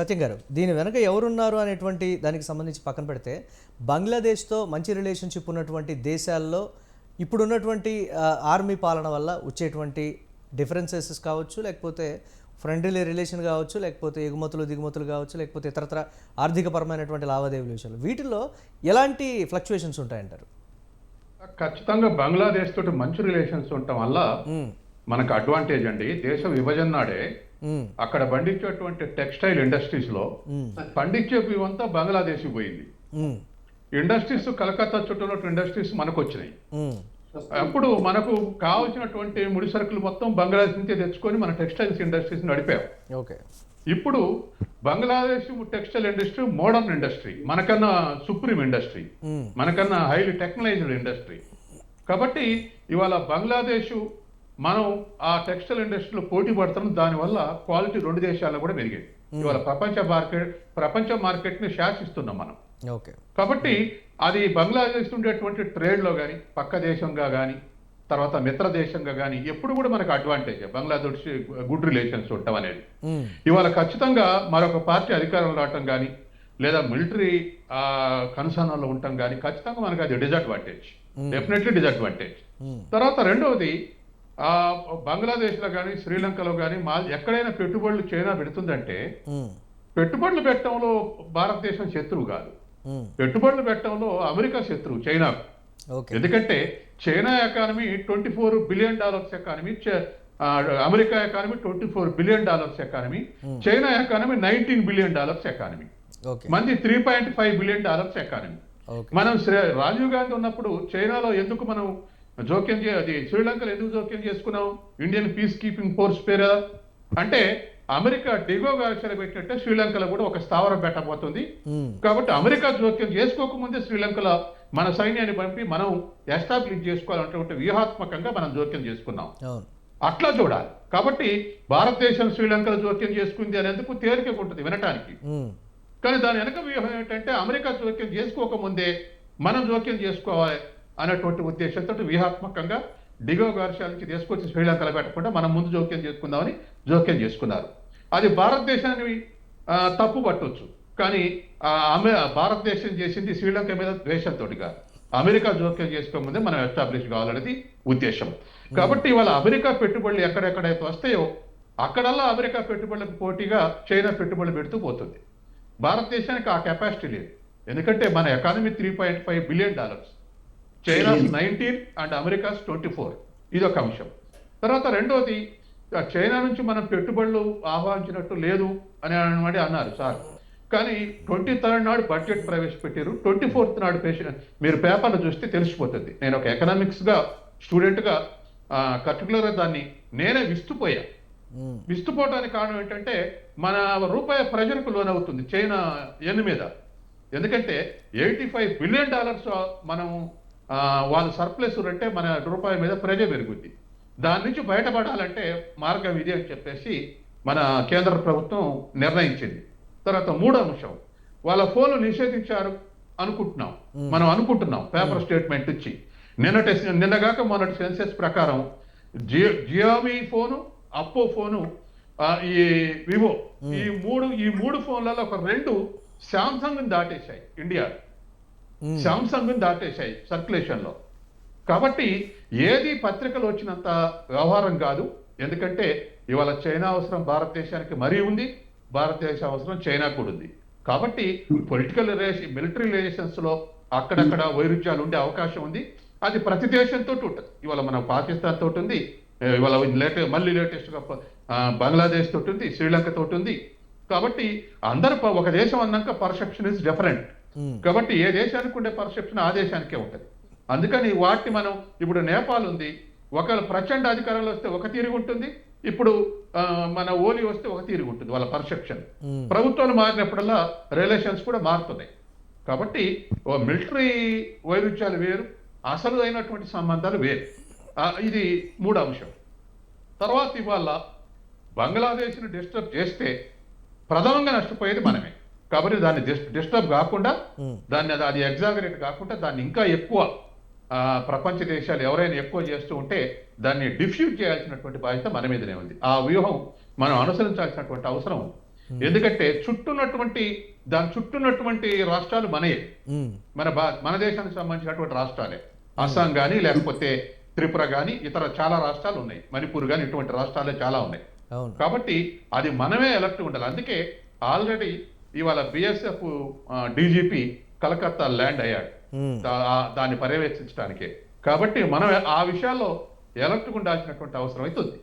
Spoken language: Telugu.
సత్యం గారు దీని వెనక ఎవరున్నారు అనేటువంటి దానికి సంబంధించి పక్కన పెడితే బంగ్లాదేశ్తో మంచి రిలేషన్షిప్ ఉన్నటువంటి దేశాల్లో ఇప్పుడున్నటువంటి ఆర్మీ పాలన వల్ల వచ్చేటువంటి డిఫరెన్సెస్ కావచ్చు లేకపోతే ఫ్రెండ్లీ రిలేషన్ కావచ్చు లేకపోతే ఎగుమతులు దిగుమతులు కావచ్చు లేకపోతే ఇతరత్ర ఆర్థికపరమైనటువంటి లావాదేవీల విషయాలు వీటిల్లో ఎలాంటి ఫ్లక్చుయేషన్స్ ఉంటాయంటారు ఖచ్చితంగా బంగ్లాదేశ్ తోటి మంచి రిలేషన్స్ ఉండటం వల్ల. మనకు అడ్వాంటేజ్ అండి దేశ విభజన నాడే. అక్కడ పండించేటువంటి టెక్స్టైల్ ఇండస్ట్రీస్లో. పండించే ఇవంతా బంగ్లాదేశ్ పోయింది. ఇండస్ట్రీస్ కలకత్తా చుట్టూ ఉన్న ఇండస్ట్రీస్ మనకు వచ్చినాయి. అప్పుడు మనకు కావాల్సినటువంటి ముడి సరుకులు మొత్తం బంగ్లాదేశ్ నుంచే తెచ్చుకొని మన టెక్స్టైల్స్ ఇండస్ట్రీస్ నడిపాం ఓకే ఇప్పుడు Bangladesh textile industry modern industry మనకన్నా సుప్రీం ఇండస్ట్రీ. మనకన్నా హైలీ టెక్నలైజ్డ్ ఇండస్ట్రీ కాబట్టి ఇవాళ బంగ్లాదేశ్ మనం ఆ టెక్స్టైల్ ఇండస్ట్రీలో పోటీ పడుతున్నాం దానివల్ల క్వాలిటీ రెండు దేశాల్లో కూడా పెరిగింది ఇవాళ ప్రపంచ మార్కెట్ ప్రపంచ మార్కెట్ని శాసిస్తున్నాం మనం. ఓకే. కాబట్టి అది బంగ్లాదేశ్ ఉండేటువంటి ట్రేడ్లో కానీ పక్క దేశంగా కానీ తర్వాత మిత్ర దేశంగా కానీ ఎప్పుడు కూడా మనకు అడ్వాంటేజ్ బంగ్లాదేశ్ గుడ్ రిలేషన్స్ ఉండటం అనేది. ఇవాళ ఖచ్చితంగా మరొక పార్టీ అధికారంలో రావటం కానీ లేదా మిలిటరీ కన్సర్న్లో ఉండటం కానీ ఖచ్చితంగా మనకు అది డిజడ్వాంటేజ్ డెఫినెట్లీ డిజడ్వాంటేజ్. తర్వాత రెండవది బంగ్లాదేశ్లో కానీ శ్రీలంకలో కానీ మా ఎక్కడైనా పెట్టుబడులు చైనా పెడుతుందంటే. పెట్టుబడులు పెట్టడంలో భారతదేశం శత్రువు కాదు. పెట్టుబడులు పెట్టడంలో అమెరికా శత్రువు చైనా. ఓకే. ఎందుకంటే China economy twenty four billion dollars economy America economy twenty four billion dollars economy China economy nineteen billion dollars economy. మంది three point five billion dollars economy. మనం రాజీవ్ గాంధీ ఉన్నప్పుడు చైనాలో ఎందుకు మనం జోక్యం చే అది శ్రీలంకలో ఎందుకు జోక్యం చేసుకున్నాం ఇండియన్ పీస్ కీపింగ్ ఫోర్స్ పేరు అంటే అమెరికా డిగో గారి పెట్టినట్టే శ్రీలంకలో కూడా ఒక స్థావరం పెట్టబోతుంది. కాబట్టి అమెరికా జోక్యం చేసుకోకముందే శ్రీలంకలో మన సైన్యాన్ని పంపి మనం ఎస్టాబ్లిష్ చేసుకోవాలన్నటువంటి వ్యూహాత్మకంగా మనం జోక్యం చేసుకున్నాం. అట్లా చూడాలి. కాబట్టి భారతదేశం శ్రీలంకలో జోక్యం చేసుకుంది అనేందుకు తేలికగా ఉంటుంది వినటానికి. కానీ దాని వెనక వ్యూహం ఏంటంటే అమెరికా జోక్యం చేసుకోకముందే మనం జోక్యం చేసుకోవాలి. అనేటువంటి ఉద్దేశంతో వ్యూహాత్మకంగా డిగో వర్షాల నుంచి తీసుకొచ్చి శ్రీలంకలో పెట్టకుండా మనం ముందు జోక్యం చేసుకుందామని జోక్యం చేసుకున్నారు. అది భారతదేశాన్ని తప్పు పట్టవచ్చు కానీ అమె భారతదేశం చేసింది శ్రీలంక మీద ద్వేషంతో కాదు అమెరికా జోక్యం చేసుకోకముందే మనం ఎస్టాబ్లిష్ కావాలనేది ఉద్దేశం. కాబట్టి ఇవాళ అమెరికా పెట్టుబడులు ఎక్కడెక్కడైతే వస్తాయో అక్కడల్లా అమెరికా పెట్టుబడులకు పోటీగా చైనా పెట్టుబడులు పెడుతూ పోతుంది. భారతదేశానికి ఆ కెపాసిటీ లేదు. ఎందుకంటే మన economy three point five billion dollars. China nineteen and America's twenty four. ఇది ఒక అంశం. తర్వాత రెండోది చైనా నుంచి మనం పెట్టుబడులు ఆహ్వానించినట్టు లేదు అని అనమాట అన్నారు సార్. కానీ ట్వంటీ థర్డ్ నాడు బడ్జెట్ ప్రవేశపెట్టారు ట్వంటీ ఫోర్త్ నాడు మీరు పేపర్లు చూస్తే తెలిసిపోతుంది. నేను ఒక ఎకనామిక్స్గా స్టూడెంట్గా పర్టికులర్గా దాన్ని నేనే విస్తుపోయా. మ్మ్. విస్తుపోవడానికి కారణం ఏంటంటే మన రూపాయి ప్రజలకు లోనవుతుంది చైనా ఎన్ మీద. ఎందుకంటే ఎయిటీ ఫైవ్ బిలియన్ డాలర్స్ మనం వాళ్ళు సర్ప్లస్ అంటే మన రూపాయి మీద ప్రజ పెరుగుద్ది. దాని నుంచి బయటపడాలంటే మార్గం ఇది అని చెప్పేసి మన కేంద్ర ప్రభుత్వం నిర్ణయించింది. తర్వాత మూడో అంశం వాళ్ళ ఫోన్లు నిషేధించారు అనుకుంటున్నాం. మనం అనుకుంటున్నాం పేపర్ స్టేట్మెంట్ ఇచ్చి. నిన్నటి నిన్నగాక మొన్నటి సెన్సెస్ ప్రకారం Jio Xiaomi phone Oppo phone ఈ వివో ఈ మూడు ఈ మూడు ఫోన్లలో ఒక రెండు శాంసంగ్ దాటేశాయి ఇండియా. Hmm. శాంసంగ్ దాటేశాయి సర్క్యులేషన్లో. కాబట్టి ఏది పత్రికలు వచ్చినంత వ్యవహారం కాదు. ఎందుకంటే ఇవాళ చైనా అవసరం భారతదేశానికి మరీ ఉంది. భారతదేశ అవసరం చైనా కూడా ఉంది. కాబట్టి పొలిటికల్ రిలేషన్ మిలిటరీ రిలేషన్స్లో అక్కడక్కడ వైరుధ్యాలు ఉండే అవకాశం ఉంది. అది ప్రతి దేశంతో ఉంటుంది ఇవాళ మన పాకిస్తాన్ తోటి ఉంది. ఇవాళ లేట మళ్ళీ లేటెస్ట్గా బంగ్లాదేశ్ తోటి ఉంది శ్రీలంక తోటి ఉంది. కాబట్టి అందరు ఒక దేశం అన్నాక పర్సెప్షన్ ఇస్ డిఫరెంట్. కాబట్టి ఏ దేశానికి ఉండే పర్సెప్షన్ ఆ దేశానికే ఉంటుంది. అందుకని వాటిని మనం ఇప్పుడు నేపాల్ ఉంది ఒకవేళ ప్రచండ అధికారంలో వస్తే ఒక తీరుగు ఉంటుంది ఇప్పుడు మన ఓలి వస్తే ఒక తీరుగు ఉంటుంది వాళ్ళ పర్సెప్షన్. మ్మ్. ప్రభుత్వాలు మారినప్పుడల్లా రిలేషన్స్ కూడా మారుతున్నాయి. కాబట్టి ఓ మిలిటరీ వైరుధ్యాలు వేరు అసలు అయినటువంటి సంబంధాలు వేరు. ఇది మూడు అంశం. తర్వాత ఇవాళ బంగ్లాదేశ్ని డిస్టర్బ్ చేస్తే ప్రథమంగా నష్టపోయేది మనమే. కాబట్టి దాన్ని డిస్టర్బ్ కాకుండా. దాన్ని అది- ఎగ్జాగరేట్ కాకుండా దాన్ని ఇంకా ఎక్కువ ప్రపంచ దేశాలు ఎవరైనా ఎక్కువ చేస్తూ ఉంటే దాన్ని డిఫ్యూజ్ చేయాల్సినటువంటి బాధ్యత మన మీదనే ఉంది. ఆ వ్యూహం మనం అనుసరించాల్సినటువంటి అవసరం ఉంది. ఎందుకంటే చుట్టూన్నటువంటి దాని చుట్టూన్నటువంటి రాష్ట్రాలు మనయే. మన బా మన దేశానికి సంబంధించినటువంటి రాష్ట్రాలే. అస్సాం కానీ లేకపోతే త్రిపుర కానీ ఇతర చాలా రాష్ట్రాలు ఉన్నాయి. మణిపూర్ కానీ ఇటువంటి రాష్ట్రాలే చాలా ఉన్నాయి. కాబట్టి అది మనమే ఎలక్ట్ ఉండాలి. అందుకే ఆల్రెడీ ఇవాళ బిఎస్ఎఫ్ డీజీపీ కలకత్తా ల్యాండ్ అయ్యాడు. దాన్ని పర్యవేక్షించడానికే కాబట్టి మనం ఆ విషయాల్లో ఎలక్ట్ ఉండాల్సినటువంటి అవసరం అయితే ఉంది.